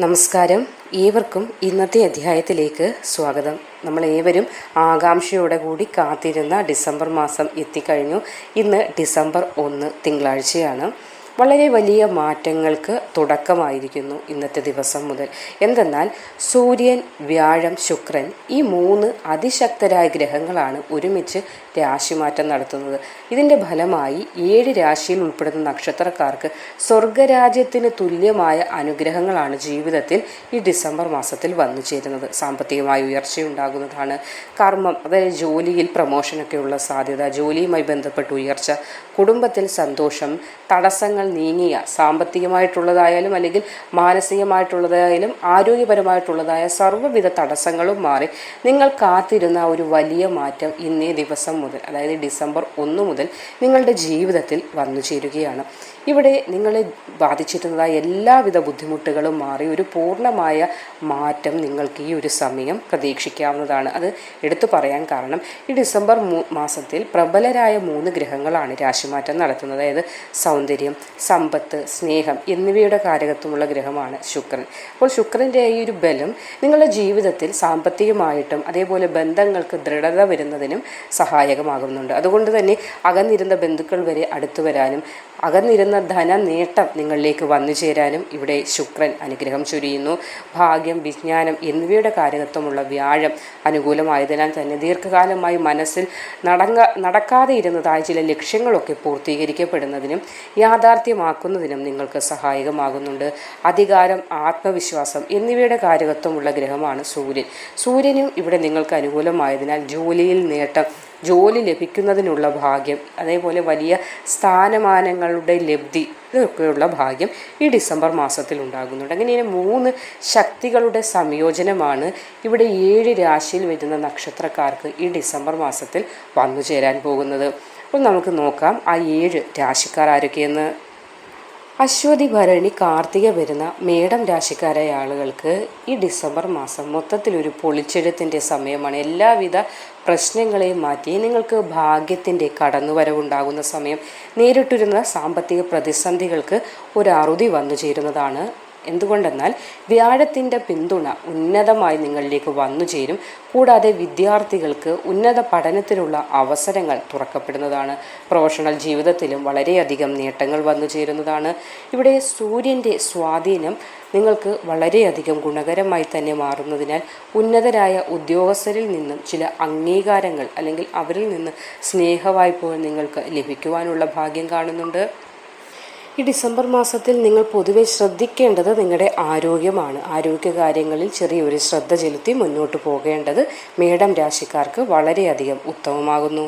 നമസ്കാരം. ഏവർക്കും ഇന്നത്തെ അധ്യായത്തിലേക്ക് സ്വാഗതം. നമ്മൾ ഏവരും ആകാംക്ഷയോടെ കൂടി കാത്തിരുന്ന ഡിസംബർ മാസം എത്തിക്കഴിഞ്ഞു. ഇന്ന് ഡിസംബർ ഒന്ന് തിങ്കളാഴ്ചയാണ്. വളരെ വലിയ മാറ്റങ്ങൾക്ക് തുടക്കമായിരിക്കുന്നു ഇന്നത്തെ ദിവസം മുതൽ. എന്തെന്നാൽ സൂര്യൻ വ്യാഴം ശുക്രൻ ഈ മൂന്ന് അതിശക്തരായ ഗ്രഹങ്ങളാണ് ഒരുമിച്ച് രാശിമാറ്റം നടത്തുന്നത്. ഇതിന്റെ ഫലമായി ഏഴ് രാശിയിൽ ഉൾപ്പെടുന്ന നക്ഷത്രക്കാർക്ക് സ്വർഗരാജ്യത്തിന് തുല്യമായ അനുഗ്രഹങ്ങളാണ് ജീവിതത്തിൽ ഈ ഡിസംബർ മാസത്തിൽ വന്നു ചേരുന്നത്. സാമ്പത്തികമായ ഉയർച്ചയുണ്ടാകുന്നതാണ്. കർമ്മം അതായത് ജോലിയിൽ പ്രമോഷനൊക്കെയുള്ള സാധ്യത ജോലിയുമായി ബന്ധപ്പെട്ട് ഉയർച്ച കുടുംബത്തിൽ സന്തോഷം തടസ്സങ്ങൾ നീങ്ങിയ സാമ്പത്തികമായിട്ടുള്ളതായാലും അല്ലെങ്കിൽ മാനസികമായിട്ടുള്ളതായാലും ആരോഗ്യപരമായിട്ടുള്ളതായ സർവവിധ തടസ്സങ്ങളും മാറി നിങ്ങൾ കാത്തിരുന്ന ഒരു വലിയ മാറ്റം ഇന്നേ ദിവസം മുതൽ അതായത് ഡിസംബർ ഒന്ന് മുതൽ നിങ്ങളുടെ ജീവിതത്തിൽ വന്നു ചേരുകയാണ്. ഇവിടെ നിങ്ങളെ ബാധിച്ചിരുന്നതായ എല്ലാവിധ ബുദ്ധിമുട്ടുകളും മാറി ഒരു പൂർണമായ മാറ്റം നിങ്ങൾക്ക് ഈ ഒരു സമയം പ്രതീക്ഷിക്കാവുന്നതാണ്. അത് എടുത്തു പറയാൻ കാരണം ഈ ഡിസംബർ മാസത്തിൽ പ്രബലരായ മൂന്ന് ഗ്രഹങ്ങളാണ് രാശിമാറ്റം നടത്തുന്നത്. അതായത് സൗന്ദര്യം സമ്പത്ത് സ്നേഹം എന്നിവയുടെ കാരകത്വമുള്ള ഗ്രഹമാണ് ശുക്രൻ. അപ്പോൾ ശുക്രന്റെ ഈ ഒരു ബലം നിങ്ങളുടെ ജീവിതത്തിൽ സാമ്പത്തികമായിട്ടും അതേപോലെ ബന്ധങ്ങൾക്ക് ദൃഢത വരുന്നതിനും സഹായകമാകുന്നുണ്ട്. അതുകൊണ്ട് തന്നെ അകന്നിരുന്ന ബന്ധുക്കൾ വരെ അടുത്തു വരാനും അകന്നിരുന്ന ധന നേട്ടം നിങ്ങളിലേക്ക് വന്നു ചേരാനും ഇവിടെ ശുക്രൻ അനുഗ്രഹം ചൊരിയുന്നു. ഭാഗ്യം വിജ്ഞാനം എന്നിവയുടെ കാരകത്വമുള്ള വ്യാഴം അനുകൂലമായതിനാൽ തന്നെ ദീർഘകാലമായി മനസ്സിൽ നടങ്ങ നടക്കാതെ ഇരുന്നതായ ചില ലക്ഷ്യങ്ങളൊക്കെ പൂർത്തീകരിക്കപ്പെടുന്നതിനും യാഥാർത്ഥ്യമാക്കുന്നതിനും നിങ്ങൾക്ക് സഹായകമാകുന്നുണ്ട്. അധികാരം ആത്മവിശ്വാസം എന്നിവയുടെ കാരകത്വമുള്ള ഗ്രഹമാണ് സൂര്യൻ. സൂര്യനും ഇവിടെ നിങ്ങൾക്ക് അനുകൂലമായതിനാൽ ജോലിയിൽ നേട്ടം ജോലി ലഭിക്കുന്നതിനുള്ള ഭാഗ്യം അതേപോലെ വലിയ സ്ഥാനമാനങ്ങളുടെ ലബ്ധി ഇതൊക്കെയുള്ള ഭാഗ്യം ഈ ഡിസംബർ മാസത്തിൽ ഉണ്ടാകുന്നുണ്ട്. അങ്ങനെ മൂന്ന് ശക്തികളുടെ സംയോജനമാണ് ഇവിടെ ഏഴ് രാശിയിൽ വരുന്ന നക്ഷത്രക്കാർക്ക് ഈ ഡിസംബർ മാസത്തിൽ വന്നു ചേരാൻ പോകുന്നത്. അപ്പോൾ നമുക്ക് നോക്കാം ആ ഏഴ് രാശിക്കാർ ആരൊക്കെയെന്ന്. അശ്വതി ഭരണി കാർത്തിക വരുന്ന മേടം രാശിക്കാരായ ആളുകൾക്ക് ഈ ഡിസംബർ മാസം മൊത്തത്തിലൊരു പൊളിച്ചെഴുത്തിന്റെ സമയമാണ്. എല്ലാവിധ പ്രശ്നങ്ങളെയും മാറ്റി നിങ്ങൾക്ക് ഭാഗ്യത്തിന്റെ കടന്നുവരവുണ്ടാകുന്ന സമയം. നേരിട്ടിരുന്ന സാമ്പത്തിക പ്രതിസന്ധികൾക്ക് ഒരു അറുതി വന്നു ചേരുന്നതാണ് എന്തുകൊണ്ടെന്നാൽ വ്യാഴത്തിന്റെ പിന്തുണ ഉന്നതമായി നിങ്ങളിലേക്ക് വന്നു ചേരും. കൂടാതെ വിദ്യാർത്ഥികൾക്ക് ഉന്നത പഠനത്തിനുള്ള അവസരങ്ങൾ തുറക്കപ്പെടുന്നതാണ്. പ്രൊഫഷണൽ ജീവിതത്തിലും വളരെയധികം നേട്ടങ്ങൾ വന്നു ചേരുന്നതാണ്. ഇവിടെ സൂര്യന്റെ സ്വാധീനം നിങ്ങൾക്ക് വളരെയധികം ഗുണകരമായി തന്നെ മാറുന്നതിനാൽ ഉന്നതരായ ഉദ്യോഗസ്ഥരിൽ നിന്നും ചില അംഗീകാരങ്ങൾ അല്ലെങ്കിൽ അവരിൽ നിന്ന് സ്നേഹവായ്പകൾ നിങ്ങൾക്ക് ലഭിക്കുവാനുള്ള ഭാഗ്യം കാണുന്നുണ്ട്. ഈ ഡിസംബർ മാസത്തിൽ നിങ്ങൾ പൊതുവെ ശ്രദ്ധിക്കേണ്ടത് നിങ്ങളുടെ ആരോഗ്യമാണ്. ആരോഗ്യകാര്യങ്ങളിൽ ചെറിയൊരു ശ്രദ്ധ ചെലുത്തി മുന്നോട്ട് പോകേണ്ടത് മേടം രാശിക്കാർക്ക് വളരെയധികം ഉത്തമമാകുന്നു.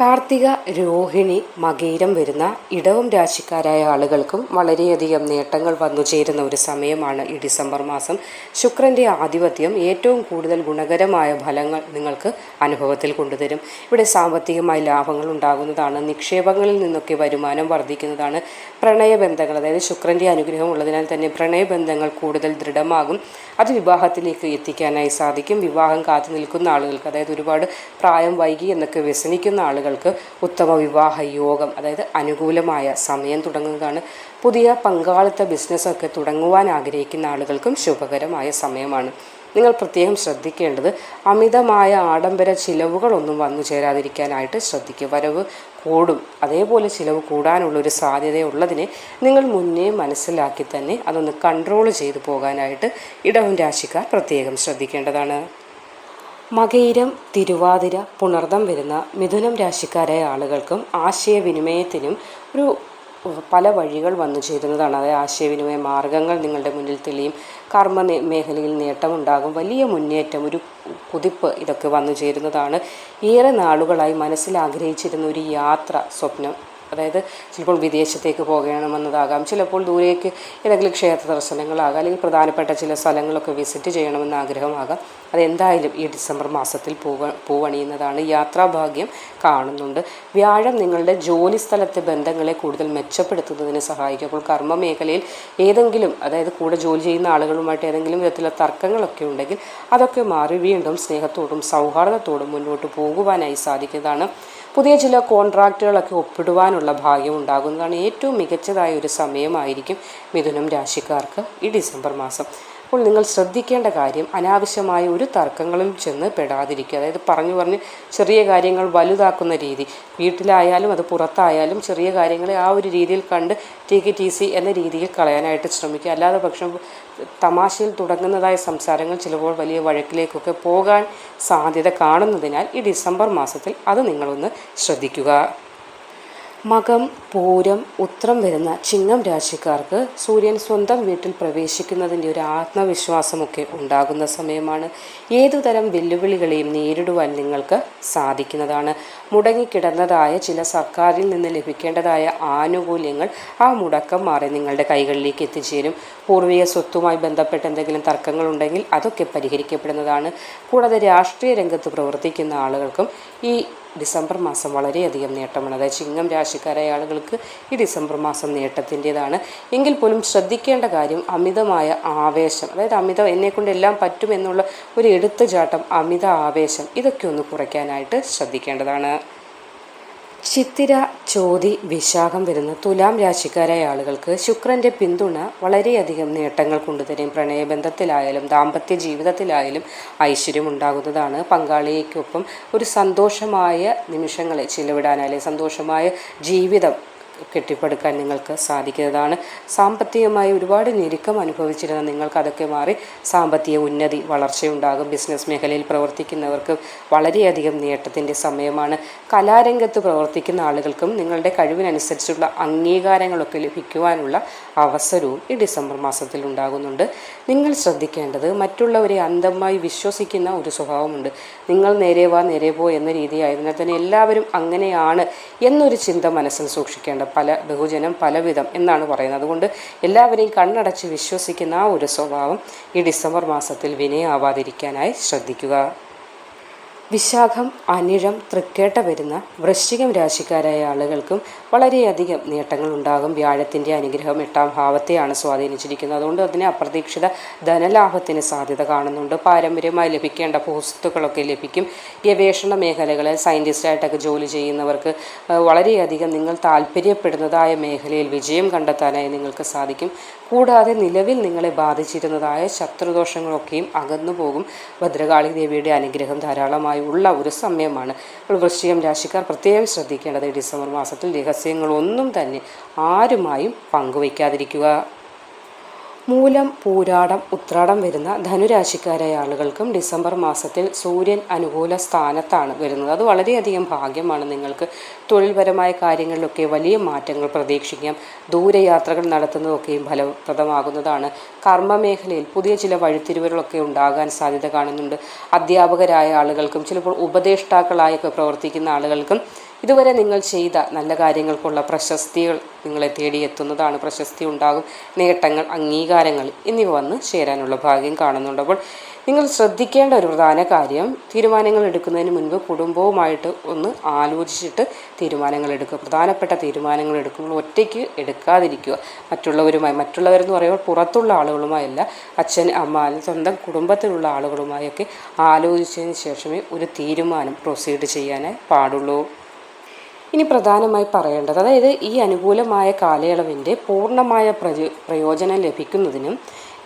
കാർത്തിക രോഹിണി മകീരം വരുന്ന ഇടവം രാശിക്കാരായ ആളുകൾക്കും വളരെയധികം നേട്ടങ്ങൾ വന്നു ചേരുന്ന ഒരു സമയമാണ് ഈ ഡിസംബർ മാസം. ശുക്രന്റെ ആധിപത്യം ഏറ്റവും കൂടുതൽ ഗുണകരമായ ഫലങ്ങൾ നിങ്ങൾക്ക് അനുഭവത്തിൽ കൊണ്ടുതരും. ഇവിടെ സാമ്പത്തികമായി ലാഭങ്ങൾ ഉണ്ടാകുന്നതാണ് നിക്ഷേപങ്ങളിൽ നിന്നൊക്കെ വരുമാനം വർദ്ധിക്കുന്നതാണ് പ്രണയബന്ധങ്ങൾ അതായത് ശുക്രന്റെ അനുഗ്രഹം ഉള്ളതിനാൽ തന്നെ പ്രണയബന്ധങ്ങൾ കൂടുതൽ ദൃഢമാകും. അത് വിവാഹത്തിലേക്ക് എത്തിക്കാനായി സാധിക്കും. വിവാഹം കാത്തു നിൽക്കുന്ന ആളുകൾക്ക് അതായത് ഒരുപാട് പ്രായം വൈകി എന്നൊക്കെ വ്യസനിക്കുന്ന ആളുകൾ ആളുകൾക്ക് ഉത്തമ വിവാഹ യോഗം അതായത് അനുകൂലമായ സമയം തുടങ്ങുന്നതാണ്. പുതിയ പങ്കാളിത്ത ബിസിനസ്സൊക്കെ തുടങ്ങുവാൻ ആഗ്രഹിക്കുന്ന ആളുകൾക്കും ശുഭകരമായ സമയമാണ്. നിങ്ങൾ പ്രത്യേകം ശ്രദ്ധിക്കേണ്ടത് അമിതമായ ആഡംബര ചിലവുകളൊന്നും വന്നു ചേരാതിരിക്കാനായിട്ട് ശ്രദ്ധിക്കുക. വരവ് കൂടും. അതേപോലെ ചിലവ് കൂടാനുള്ളൊരു സാധ്യതയുള്ളതിനെ നിങ്ങൾ മുന്നേ മനസ്സിലാക്കി തന്നെ അതൊന്ന് കൺട്രോൾ ചെയ്തു പോകാനായിട്ട് ഇടവും രാശിക്കാർ പ്രത്യേകം ശ്രദ്ധിക്കേണ്ടതാണ്. മകയിരം തിരുവാതിര പുണർദം വരുന്ന മിഥുനം രാശിക്കാരായ ആളുകൾക്കും ആശയവിനിമയത്തിനും ഒരു പല വഴികൾ വന്നു ചേരുന്നതാണ്. അതായത് ആശയവിനിമയ മാർഗങ്ങൾ നിങ്ങളുടെ മുന്നിൽ തെളിയും. കർമ്മ മേഖലയിൽ നേട്ടമുണ്ടാകും. വലിയ മുന്നേറ്റം ഒരു കുതിപ്പ് ഇതൊക്കെ വന്നു ചേരുന്നതാണ്. ഏറെ നാളുകളായി മനസ്സിൽ ആഗ്രഹിച്ചിരുന്ന ഒരു യാത്ര സ്വപ്നം. അതായത് ചിലപ്പോൾ വിദേശത്തേക്ക് പോകണമെന്നതാകാം ചിലപ്പോൾ ദൂരേക്ക് ഏതെങ്കിലും ക്ഷേത്ര ദർശനങ്ങളാകാം അല്ലെങ്കിൽ പ്രധാനപ്പെട്ട ചില സ്ഥലങ്ങളൊക്കെ വിസിറ്റ് ചെയ്യണമെന്ന ആഗ്രഹമാകാം. അതെന്തായാലും ഈ ഡിസംബർ മാസത്തിൽ പൂവ പൂവണിയുന്നതാണ് യാത്രാഭാഗ്യം കാണുന്നുണ്ട്. വ്യാഴം നിങ്ങളുടെ ജോലി സ്ഥലത്തെ ബന്ധങ്ങളെ കൂടുതൽ മെച്ചപ്പെടുത്തുന്നതിന് സഹായിക്കും. അപ്പോൾ കർമ്മ മേഖലയിൽ ഏതെങ്കിലും അതായത് കൂടെ ജോലി ചെയ്യുന്ന ആളുകളുമായിട്ട് ഏതെങ്കിലും വിധത്തിലുള്ള തർക്കങ്ങളൊക്കെ ഉണ്ടെങ്കിൽ അതൊക്കെ മാറി വീണ്ടും സ്നേഹത്തോടും സൗഹാർദ്ദത്തോടും മുന്നോട്ട് പോകുവാനായി സാധിക്കുന്നതാണ് പുതിയ ചില കോൺട്രാക്റ്റുകളൊക്കെ ഒപ്പിടുവാനുള്ള ഭാഗ്യം ഉണ്ടാകുന്നതാണ് ഏറ്റവും മികച്ചതായ ഒരു സമയമായിരിക്കും മിഥുനം രാശിക്കാർക്ക് ഈ ഡിസംബർ മാസം. അപ്പോൾ നിങ്ങൾ ശ്രദ്ധിക്കേണ്ട കാര്യം അനാവശ്യമായ ഒരു തർക്കങ്ങളിൽ ചെന്ന് പെടാതിരിക്കുക. അതായത് പറഞ്ഞു പറഞ്ഞ് ചെറിയ കാര്യങ്ങൾ വലുതാക്കുന്ന രീതി. വീട്ടിലായാലും അത് പുറത്തായാലും ചെറിയ കാര്യങ്ങളെ ആ ഒരു രീതിയിൽ കണ്ട് ടേക്ക് ഇറ്റ് ഈസി എന്ന രീതിയിൽ കളയാനായിട്ട് ശ്രമിക്കുക. അല്ലാതെ പക്ഷം തമാശയിൽ തുടങ്ങുന്നതായ സംസാരങ്ങൾ ചിലപ്പോൾ വലിയ വഴക്കിലേക്കൊക്കെ പോകാൻ സാധ്യത കാണുന്നതിനാൽ ഈ ഡിസംബർ മാസത്തിൽ അത് നിങ്ങളൊന്ന് ശ്രദ്ധിക്കുക. മകം പൂരം ഉത്രം വരുന്ന ചിങ്ങം രാശിക്കാർക്ക് സൂര്യൻ സ്വന്തം വീട്ടിൽ പ്രവേശിക്കുന്നതിന്റെ ഒരു ആത്മവിശ്വാസമൊക്കെ ഉണ്ടാകുന്ന സമയമാണ്. ഏതുതരം വെല്ലുവിളികളെയും നേരിടുവാൻ നിങ്ങൾക്ക് സാധിക്കുന്നതാണ്. മുടങ്ങിക്കിടന്നതായ ചില സർക്കാരിൽ നിന്ന് ലഭിക്കേണ്ടതായ ആനുകൂല്യങ്ങൾ ആ മുടക്കം മാറി നിങ്ങളുടെ കൈകളിലേക്ക് എത്തിച്ചേരും. പൂർവിക സ്വത്തുമായി ബന്ധപ്പെട്ട് എന്തെങ്കിലും തർക്കങ്ങളുണ്ടെങ്കിൽ അതൊക്കെ പരിഹരിക്കപ്പെടുന്നതാണ്. കൂടാതെ രാഷ്ട്രീയ രംഗത്ത് പ്രവർത്തിക്കുന്ന ആളുകൾക്കും ഈ ഡിസംബർ മാസം വളരെയധികം നേട്ടമാണ്. അതായത് ചിങ്ങം രാശിക്കാരായ ആളുകൾക്ക് ഈ ഡിസംബർ മാസം നേട്ടത്തിന്റെതാണ്. എങ്കിൽ പോലും ശ്രദ്ധിക്കേണ്ട കാര്യം അമിതമായ ആവേശം. അതായത് അമിത എന്നെക്കൊണ്ട് എല്ലാം പറ്റുമെന്നുള്ള ഒരു എടുത്തുചാട്ടം അമിത ആവേശം ഇതൊക്കെ ഒന്ന് കുറയ്ക്കാനായിട്ട് ശ്രദ്ധിക്കേണ്ടതാണ്. ചിത്തിര ചോതി വിശാഖം വരുന്ന തുലാം രാശിക്കാരായ ആളുകൾക്ക് ശുക്രന്റെ പിന്തുണ വളരെയധികം നേട്ടങ്ങൾ കൊണ്ടുതരും പ്രണയബന്ധത്തിലായാലും ദാമ്പത്യ ജീവിതത്തിലായാലും ഐശ്വര്യം ഉണ്ടാകുന്നതാണ്. പങ്കാളിക്കൊപ്പം ഒരു സന്തോഷമായ നിമിഷങ്ങളെ ചിലവിടാനായാലും സന്തോഷമായ ജീവിതം കെട്ടിപ്പടുക്കാൻ നിങ്ങൾക്ക് സാധിക്കുന്നതാണ്. സാമ്പത്തികമായി ഒരുപാട് ഞെരുക്കം അനുഭവിച്ചിരുന്ന നിങ്ങൾക്ക് അതൊക്കെ മാറി. സാമ്പത്തിക ഉന്നതി വളർച്ചയുണ്ടാകും. ബിസിനസ് മേഖലയിൽ പ്രവർത്തിക്കുന്നവർക്ക് വളരെയധികം നേട്ടത്തിന്റെ സമയമാണ്. കലാരംഗത്ത് പ്രവർത്തിക്കുന്ന ആളുകൾക്കും നിങ്ങളുടെ കഴിവിനനുസരിച്ചുള്ള അംഗീകാരങ്ങളൊക്കെ ലഭിക്കുവാനുള്ള അവസരവും ഈ ഡിസംബർ മാസത്തിൽ ഉണ്ടാകുന്നുണ്ട്. നിങ്ങൾ ശ്രദ്ധിക്കേണ്ടത് മറ്റുള്ളവരെ അന്ധമായി വിശ്വസിക്കുന്ന ഒരു സ്വഭാവമുണ്ട്. നിങ്ങൾ നേരെ വാ നേരെ പോ എന്ന രീതിയായതിനാൽ തന്നെ എല്ലാവരും അങ്ങനെയാണ് എന്നൊരു ചിന്ത മനസ്സിൽ സൂക്ഷിക്കേണ്ട പല ബഹുജനം പലവിധം എന്നാണ് പറയുന്നത്. അതുകൊണ്ട് എല്ലാവരെയും കണ്ണടച്ച് വിശ്വസിക്കുന്ന ആ ഒരു സ്വഭാവം ഈ ഡിസംബർ മാസത്തിൽ വിനയാവാതിരിക്കാനായി ശ്രദ്ധിക്കുക. വിശാഖം അനിഴം തൃക്കേട്ട വരുന്ന വൃശ്ചികം രാശിക്കാരായ ആളുകൾക്കും വളരെയധികം നേട്ടങ്ങൾ ഉണ്ടാകും വ്യാഴത്തിന്റെ അനുഗ്രഹം എട്ടാം ഭാവത്തെയാണ് സ്വാധീനിച്ചിരിക്കുന്നത്. അതുകൊണ്ട് അതിന് അപ്രതീക്ഷിത ധനലാഭത്തിന് സാധ്യത കാണുന്നുണ്ട്. പാരമ്പര്യമായി ലഭിക്കേണ്ട വസ്തുക്കളൊക്കെ ലഭിക്കും. ഗവേഷണ മേഖലകളിൽ സയന്റിസ്റ്റായിട്ടൊക്കെ ജോലി ചെയ്യുന്നവർക്ക് വളരെയധികം നിങ്ങൾ താല്പര്യപ്പെടുന്നതായ മേഖലയിൽ വിജയം കണ്ടെത്താനായി നിങ്ങൾക്ക് സാധിക്കും. കൂടാതെ നിലവിൽ നിങ്ങളെ ബാധിച്ചിരുന്നതായ ശത്രുദോഷങ്ങളൊക്കെയും അകന്നു പോകും. ഭദ്രകാളി ദേവിയുടെ അനുഗ്രഹം ധാരാളമായി ഉള്ള ഒരു സമയമാണ്. വൃശ്ചികം രാശിക്കാർ പ്രത്യേകം ശ്രദ്ധിക്കേണ്ടത് ഡിസംബർ മാസത്തിൽ രഹസ്യങ്ങളൊന്നും തന്നെ ആരുമായും പങ്കുവയ്ക്കാതിരിക്കുക. മൂലം പൂരാടം ഉത്രാടം വരുന്ന ധനുരാശിക്കാരായ ആളുകൾക്കും ഡിസംബർ മാസത്തിൽ സൂര്യൻ അനുകൂല സ്ഥാനത്താണ് വരുന്നത്. അത് വളരെയധികം ഭാഗ്യമാണ് നിങ്ങൾക്ക്. തൊഴിൽപരമായ കാര്യങ്ങളിലൊക്കെ വലിയ മാറ്റങ്ങൾ പ്രതീക്ഷിക്കാം. ദൂരയാത്രകൾ നടത്തുന്നതൊക്കെയും ഫലപ്രദമാകുന്നതാണ്. കർമ്മമേഖലയിൽ പുതിയ ചില വഴിത്തിരിവുകളൊക്കെ ഉണ്ടാകാൻ സാധ്യത കാണുന്നുണ്ട്. അധ്യാപകരായ ആളുകൾക്കും ചിലപ്പോൾ ഉപദേഷ്ടാക്കളായൊക്കെ പ്രവർത്തിക്കുന്ന ആളുകൾക്കും ഇതുവരെ നിങ്ങൾ ചെയ്ത നല്ല കാര്യങ്ങൾക്കുള്ള പ്രശസ്തികൾ നിങ്ങളെ തേടിയെത്തുന്നതാണ് പ്രശസ്തി ഉണ്ടാകും നേട്ടങ്ങൾ അംഗീകാരങ്ങൾ എന്നിവ വന്ന് ചേരാനുള്ള ഭാഗ്യം കാണുന്നുണ്ട്. അപ്പോൾ നിങ്ങൾ ശ്രദ്ധിക്കേണ്ട ഒരു പ്രധാന കാര്യം തീരുമാനങ്ങൾ എടുക്കുന്നതിന് മുൻപ് കുടുംബവുമായിട്ട് ഒന്ന് ആലോചിച്ചിട്ട് തീരുമാനങ്ങൾ എടുക്കുക. പ്രധാനപ്പെട്ട തീരുമാനങ്ങൾ എടുക്കുമ്പോൾ ഒറ്റയ്ക്ക് എടുക്കാതിരിക്കുക. മറ്റുള്ളവരുമായി മറ്റുള്ളവരെന്ന് പറയുമ്പോൾ പുറത്തുള്ള ആളുകളുമായല്ല അച്ഛൻ അമ്മ സ്വന്തം കുടുംബത്തിലുള്ള ആളുകളുമായൊക്കെ ആലോചിച്ചതിന് ശേഷമേ ഒരു തീരുമാനം പ്രൊസീഡ് ചെയ്യാനേ പാടുള്ളൂ. ഇനി പ്രധാനമായി പറയേണ്ടത് അതായത് ഈ അനുകൂലമായ കാലയളവിന്റെ പൂർണമായ പ്രയോജനം ലഭിക്കുന്നതിനും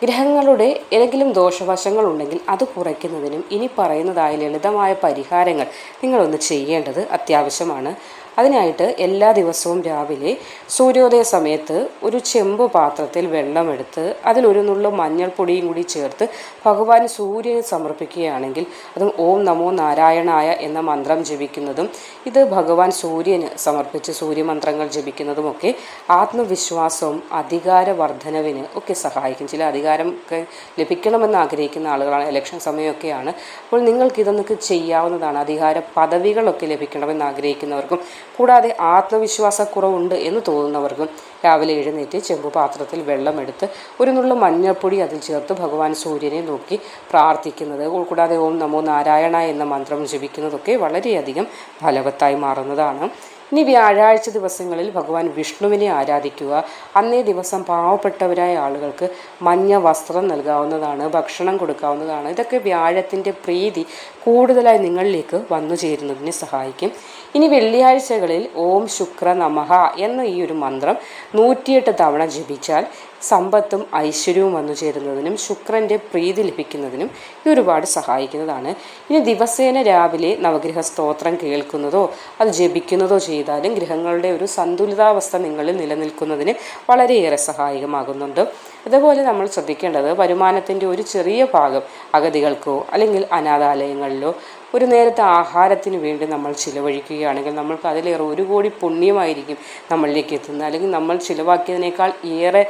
ഗ്രഹങ്ങളുടെ ഏതെങ്കിലും ദോഷവശങ്ങൾ ഉണ്ടെങ്കിൽ അത് കുറയ്ക്കുന്നതിനും ഇനി പറയുന്നതായ ലളിതമായ പരിഹാരങ്ങൾ നിങ്ങളൊന്ന് ചെയ്യേണ്ടത് അത്യാവശ്യമാണ്. അതിനായിട്ട് എല്ലാ ദിവസവും രാവിലെ സൂര്യോദയ സമയത്ത് ഒരു ചെമ്പ് പാത്രത്തിൽ വെള്ളമെടുത്ത് അതിലൊരു നുള്ള മഞ്ഞൾപ്പൊടിയും കൂടി ചേർത്ത് ഭഗവാൻ സൂര്യന് സമർപ്പിക്കുകയാണെങ്കിൽ അതും ഓം നമോ നാരായണായ എന്ന മന്ത്രം ജപിക്കുന്നതും ഇത് ഭഗവാൻ സൂര്യന് സമർപ്പിച്ച് സൂര്യമന്ത്രങ്ങൾ ജപിക്കുന്നതുമൊക്കെ ആത്മവിശ്വാസവും അധികാര വർധനവിന് ഒക്കെ സഹായിക്കും. ചില അധികാരം ഒക്കെ ലഭിക്കണമെന്ന് ആഗ്രഹിക്കുന്ന ആളുകളാണ്. ഇലക്ഷൻ സമയമൊക്കെയാണ്. അപ്പോൾ നിങ്ങൾക്ക് ഇതൊന്നൊക്കെ ചെയ്യാവുന്നതാണ്. അധികാര പദവികളൊക്കെ ലഭിക്കണമെന്ന് ആഗ്രഹിക്കുന്നവർക്കും കൂടാതെ ആത്മവിശ്വാസക്കുറവുണ്ട് എന്ന് തോന്നുന്നവർക്കും രാവിലെ എഴുന്നേറ്റ് ചെമ്പ് പാത്രത്തിൽ വെള്ളമെടുത്ത് ഒരു നുള്ള മഞ്ഞൾപ്പൊടി അതിൽ ചേർത്ത് ഭഗവാൻ സൂര്യനെ നോക്കി പ്രാർത്ഥിക്കുന്നത്. കൂടാതെ ഓം നമോ നാരായണ എന്ന മന്ത്രം ജപിക്കുന്നതൊക്കെ വളരെയധികം ഫലവത്തായി മാറുന്നതാണ്. ഇനി വ്യാഴാഴ്ച ദിവസങ്ങളിൽ ഭഗവാൻ വിഷ്ണുവിനെ ആരാധിക്കുക. അന്നേ ദിവസം പാവപ്പെട്ടവരായ ആളുകൾക്ക് മഞ്ഞ വസ്ത്രം നൽകാവുന്നതാണ് ഭക്ഷണം കൊടുക്കാവുന്നതാണ്. ഇതൊക്കെ വ്യാഴത്തിന്റെ പ്രീതി കൂടുതലായി നിങ്ങളിലേക്ക് വന്നു ചേരുന്നതിനെ സഹായിക്കും. ഇനി വെള്ളിയാഴ്ചകളിൽ ഓം ശുക്ര നമഹ എന്ന ഈ ഒരു മന്ത്രം നൂറ്റിയെട്ട് തവണ ജപിച്ചാൽ സമ്പത്തും ഐശ്വര്യവും വന്നു ചേരുന്നതിനും ശുക്രന്റെ പ്രീതി ലഭിക്കുന്നതിനും ഇത് ഒരുപാട് സഹായിക്കുന്നതാണ്. ഇനി ദിവസേന രാവിലെ നവഗ്രഹ സ്തോത്രം കേൾക്കുന്നതോ അത് ജപിക്കുന്നതോ ചെയ്താലും ഗ്രഹങ്ങളുടെ ഒരു സന്തുലിതാവസ്ഥ നിങ്ങളിൽ നിലനിൽക്കുന്നതിന് വളരെയേറെ സഹായകമാകുന്നുണ്ട്. അതുപോലെ നമ്മൾ ശ്രദ്ധിക്കേണ്ടത് വരുമാനത്തിന്റെ ഒരു ചെറിയ ഭാഗം അഗതികൾക്കോ അല്ലെങ്കിൽ അനാഥാലയങ്ങളിലോ ഒരു നേരത്തെ ആഹാരത്തിന് വേണ്ടി നമ്മൾ ചിലവഴിക്കുകയാണെങ്കിൽ നമ്മൾക്ക് അതിലേറെ ഒരു കോടി പുണ്യമായിരിക്കും നമ്മളിലേക്ക് എത്തുന്നത്. അല്ലെങ്കിൽ നമ്മൾ ചിലവാക്കിയതിനേക്കാൾ ഏറെ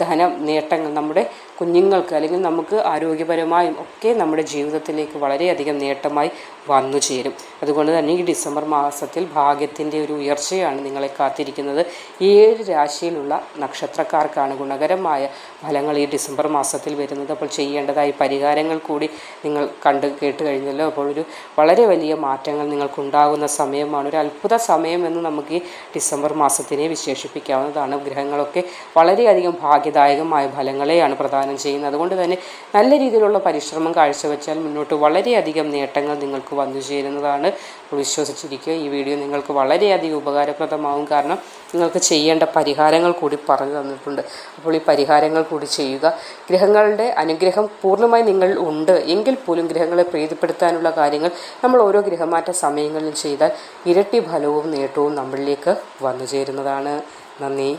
ധനം നേട്ടങ്ങൾ നമ്മുടെ കുഞ്ഞുങ്ങൾക്ക് അല്ലെങ്കിൽ നമുക്ക് ആരോഗ്യപരമായും ഒക്കെ നമ്മുടെ ജീവിതത്തിലേക്ക് വളരെയധികം നേട്ടമായി വന്നു ചേരും. അതുകൊണ്ട് തന്നെ ഈ ഡിസംബർ മാസത്തിൽ ഭാഗ്യത്തിന്റെ ഒരു ഉയർച്ചയാണ് നിങ്ങളെ കാത്തിരിക്കുന്നത്. ഏഴ് രാശിയിലുള്ള നക്ഷത്രക്കാർക്കാണ് ഗുണകരമായ ഫലങ്ങൾ ഈ ഡിസംബർ മാസത്തിൽ വരുന്നത്. അപ്പോൾ ചെയ്യേണ്ടതായി പരിഹാരങ്ങൾ കൂടി നിങ്ങൾ കണ്ട് കേട്ട് കഴിഞ്ഞല്ലോ. അപ്പോൾ ഒരു വളരെ വലിയ മാറ്റങ്ങൾ നിങ്ങൾക്കുണ്ടാകുന്ന സമയമാണ്. ഒരു അത്ഭുത സമയം എന്ന് നമുക്ക് ഈ ഡിസംബർ മാസത്തിനെ വിശേഷിപ്പിക്കാവുന്നതാണ്. ഗ്രഹങ്ങളൊക്കെ വളരെയധികം ഭാഗ്യദായകമായ ഫലങ്ങളെയാണ് പ്രദാനം ചെയ്യുന്നത്. അതുകൊണ്ട് തന്നെ നല്ല രീതിയിലുള്ള പരിശ്രമം കാഴ്ചവെച്ചാൽ മുന്നോട്ട് വളരെയധികം നേട്ടങ്ങൾ നിങ്ങൾക്ക് വന്നു ചേരുന്നതാണ്. വിശ്വസിച്ചിരിക്കുക ഈ വീഡിയോ നിങ്ങൾക്ക് വളരെയധികം ഉപകാരപ്രദമാവും. കാരണം നിങ്ങൾക്ക് ചെയ്യേണ്ട പരിഹാരങ്ങൾ കൂടി പറഞ്ഞു തന്നിട്ടുണ്ട്. അപ്പോൾ ഈ പരിഹാരങ്ങൾ കൂടി ചെയ്യുക. ഗ്രഹങ്ങളുടെ അനുഗ്രഹം പൂർണമായി നിങ്ങൾ ഉണ്ട്. എങ്കിൽ പോലും ഗ്രഹങ്ങളെ പ്രീതിപ്പെടുത്താനുള്ള കാര്യങ്ങൾ നമ്മൾ ഓരോ ഗ്രഹമാറ്റ സമയങ്ങളിൽ ചെയ്താൽ ഇരട്ടി ഫലവും നേട്ടവും നമ്മളിലേക്ക് വന്നു ചേരുന്നതാണ്. നന്ദി.